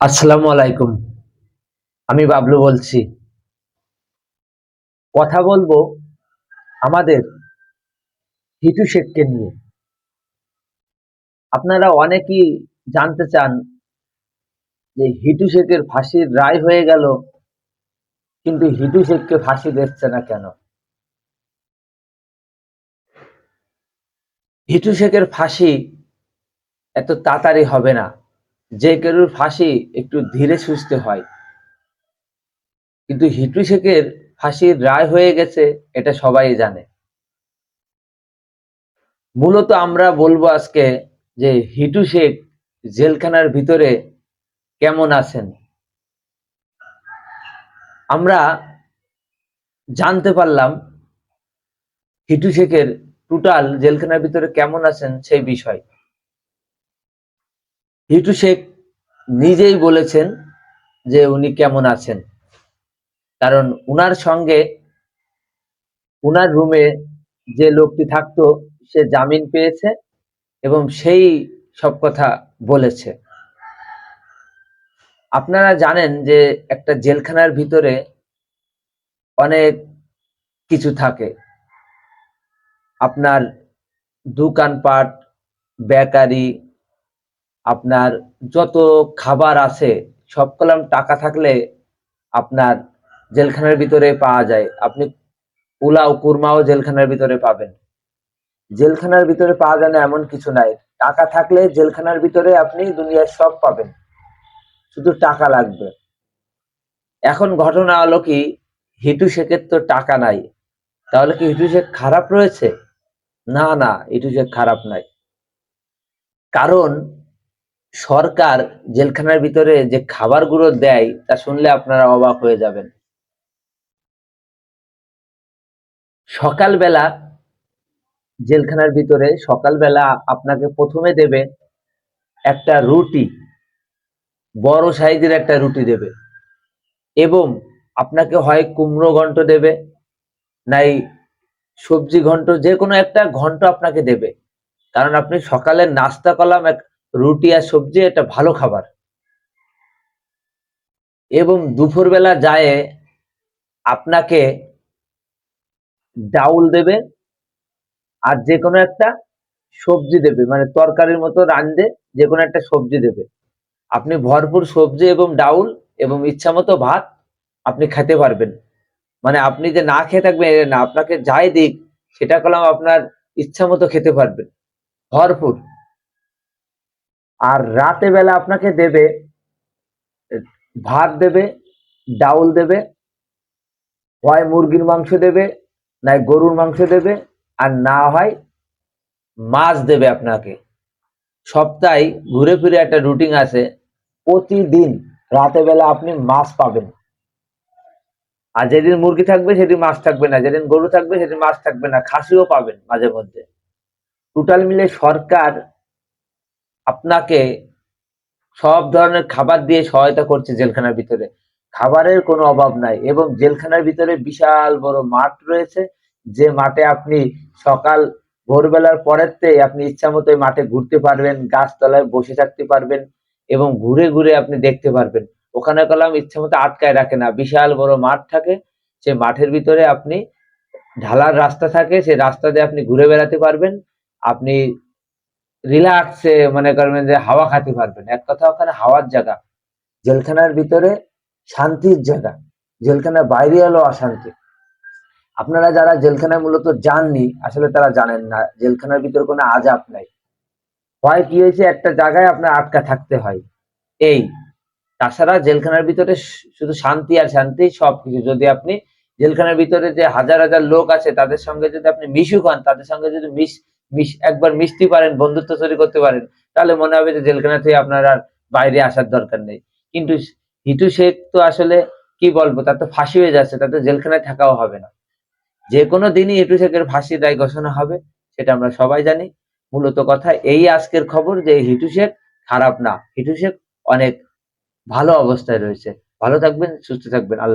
আসসালামু আলাইকুম। আমি বাবলু বলছি। কথা বলব আমাদের হিটু শেখকে নিয়ে। আপনারা অনেকেই জানতে চান যে হিটু শেখের ফাঁসির রায় হয়ে গেল, কিন্তু হিটু শেখকে ফাঁসি দিচ্ছে না কেন? হিটু শেখের ফাঁসি এত তাড়াতাড়ি হবে না। যে কেউর ফাঁসি একটু ধীরে সুস্থে হয়। কিন্তু হিটু শেখের ফাঁসির রায় হয়ে গেছে, এটা সবাই জানে। মূলত আমরা বলব আজকে যে হিটু শেখ জেলখানার ভিতরে কেমন আছেন? আমরা জানতে পারলাম হিটু শেখের টোটাল জেলখানার ভিতরে কেমন আছেন সেই বিষয়। হিটু শেখ নিজেই বলেছেন যে উনি কেমন আছেন। কারণ উনার সঙ্গে উনার রুমে যে লোকটি থাকতো, সে জামিন পেয়েছে এবং সেই সব কথা বলেছে। আপনারা জানেন যে একটা জেলখানার ভিতরে অনেক কিছু থাকে। আপনার দোকানপাট, বেকারি আপনার যত খাবার আছে, সব কলাম টাকা থাকলে আপনার জেলখানার ভিতরে পাওয়া যায়। আপনি পোলাও, কুরমাও জেলখানার ভিতরে পাবেন। জেলখানার ভিতরে পাওয়া যায় না, এমন কিছু নাই। টাকা থাকলে জেলখানার ভিতরে আপনি দুনিয়ার সব পাবেন। শুধু টাকা লাগবে। এখন ঘটনা হলো কি, হিটু শেখের তো টাকা নাই। তাহলে কি হিটু শেখ খারাপ রয়েছে? না না, হিটু শেখ খারাপ নাই। কারণ সরকার জেলখানার ভিতরে যে খাবারগুলো দেয়, তা শুনলে আপনারা অবাক হয়ে যাবেন। সকালবেলা জেলখানার ভিতরে সকালবেলা আপনাকে প্রথমে দেবে একটা রুটি, বড় সাইজের একটা রুটি দেবে এবং আপনাকে হয় কুমড়ো ঘন্ট দেবে, নাই সবজি ঘন্ট, যে কোনো একটা ঘন্ট আপনাকে দেবে। কারণ আপনি সকালে নাস্তা কলাম এক রুটি আর সবজি এটা ভালো খাবার। এবং দুপুরবেলা যায়, আপনাকে ডাউল দেবে আর যে কোনো একটা সবজি দেবে মানে তরকারির মতো রান্ধে যে কোনো একটা সবজি দেবে। আপনি ভরপুর সবজি এবং ডাউল এবং ইচ্ছা মতো ভাত আপনি খেতে পারবেন। মানে আপনি যে না খেয়ে থাকবেন না, আপনাকে যাই দিক, সেটা করলাম আপনার ইচ্ছা মতো খেতে পারবেন। ভরপুর। আর রাতে বেলা আপনাকে দেবে, ভাত দেবে, ডাউল দেবে, হয় মুরগির মাংস দেবে, নাই গরুর মাংস দেবে, আর না হয় মাছ দেবে আপনাকে। সপ্তাহে ঘুরে ফিরে একটা রুটিন আছে, প্রতিদিন রাতে বেলা আপনি মাছ পাবেন। আর যেদিন মুরগি থাকবে, সেদিন মাছ থাকবে না। যেদিন গরু থাকবে, সেদিন মাছ থাকবে না। খাসিও পাবেন মাঝে মধ্যে। টোটাল মিলে সরকার আপনাকে সব ধরনের খাবার দিয়ে সহায়তা করছে জেলখানার ভিতরে। খাবারের কোনো অভাব নাই এবং জেলখানার ভিতরে বিশাল বড় মাঠ রয়েছে। যে মাঠে আপনি সকাল, ভোরবেলার পরেতে আপনি ইচ্ছা মতো মাঠে ঘুরতে পারবেন, গাছতলায় বসে থাকতে পারবেন এবং ঘুরে ঘুরে আপনি দেখতে পারবেন। ওখানে কলাম ইচ্ছা মতো আটকায় রাখে না। বিশাল বড় মাঠ থাকে, সে মাঠের ভিতরে আপনি ঢালার রাস্তা থাকে, সে রাস্তা দিয়ে আপনি ঘুরে বেড়াতে পারবেন। আপনি রিল্যাক্সে মনে করবেন যে হাওয়া খাতে পারবেন। এক কথা ওখানে হাওয়ার জায়গা। জেলখানার ভিতরে শান্তির জায়গা। জেলখানার বাইরে এলো অশান্তি। আপনারা যারা জেলখানায় মূলত যাননি, আসলে তারা জানেন না, জেলখানার ভিতরে কোনো আজাব নাই। হয় কি হয়েছে? একটা জায়গায় আপনার আটকা থাকতে হয়। এই। তাছাড়া জেলখানার ভিতরে শুধু শান্তি আর শান্তি সবকিছু। যদি আপনি জেলখানার ভিতরে যে হাজার হাজার লোক আছে, তাদের সঙ্গে যদি আপনি মিশুক হন তাদের সঙ্গে যদি মিশ একবার মিশতে পারেন, বন্ধুত্ব তৈরি করতে পারেন, তাহলে মনে হবে যে জেলখানা থেকে আপনার আর বাইরে আসার দরকার নেই। কিন্তু হিটু শেখ তো আসলে কি বলব, তার তো ফাঁসি হয়ে যাচ্ছে তাতে জেলখানায় থাকাও হবে না। যে কোনো দিনই হিটু শেখের ফাঁসির রায় ঘোষণা হবে, সেটা আমরা সবাই জানি। মূলত কথা এই আজকের খবর যে হিটু শেখ খারাপ না। হিটু শেখ অনেক ভালো অবস্থায় রয়েছে। ভালো থাকবেন, সুস্থ থাকবেন। আল্লাহ